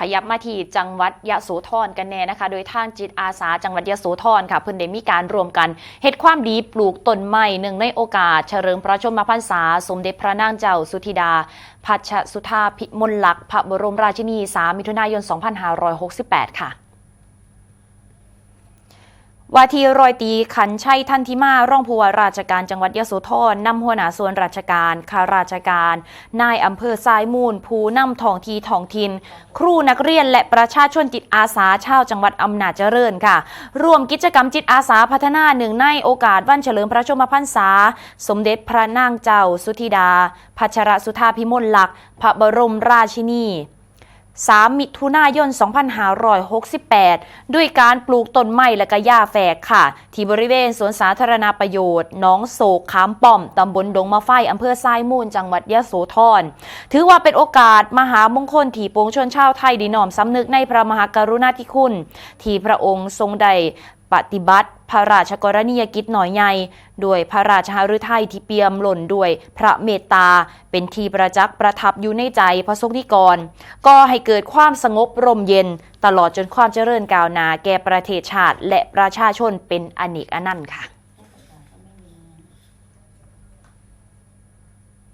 ขยับมาที่จังหวัดยะโสธรกันแน่นะคะ โดยทางจิตอาสาจังหวัดยะโสธรค่ะ เพิ่นได้มีการรวมกันเฮ็ดความดีปลูกต้นไม้หนึ่งในโอกาส เฉลิมพระชนมพรรษา สมเด็จพระนางเจ้าสุธิดาพัชสุธาพิมลลักษ์พระบรมราชินี 3 มิถุนายน 2568 ค่ะ ว่าที่รอยตีขันชัยทันทิมาร่องผู้ว่าราชการจังหวัดยโสธรนำหัวหน้าส่วนราชการข้าราชการ นายอำเภอทรายมูล ผู้นำท้องทีท้องถิ่นครูนักเรียนและประชาชนจิตอาสาชาวจังหวัดอำนาจเจริญค่ะ ร่วมกิจกรรมจิตอาสาพัฒนาหนึ่งในโอกาสวันเฉลิมพระชนมพรรษา สมเด็จพระนางเจ้าสุธิดา พัชรสุธาพิมลลักษ์พระบรมราชินี 3 มิถุนายน 2568 ด้วยการปลูกต้นไม้และก็หญ้าแฝกค่ะ ที่บริเวณสวนสาธารณประโยชน์หน้องโศกขามป้อม ตำบลดงมะไฟอำเภอทรายมูล จังหวัดยะโสธร ถือว่าเป็นโอกาสมหามงคลที่ปวงชนชาวไทยดีน้อมสำนึกในพระมหากรุณาธิคุณ ที่พระองค์ทรงได้ ปฏิบัติ พระราชกรณียกิจหน่อยใหญ่ด้วยพระราชหฤทัยที่เปี่ยมหล่นด้วยพระเมตตา เป็นที่ประจักษ์ประทับอยู่ในใจพระสงฆ์นิกร ก็ให้เกิดความสงบร่มเย็น ตลอดจนความเจริญก้าวหน้าแก่ประเทศชาติ และประชาชนเป็นอเนกอนันต์ค่ะ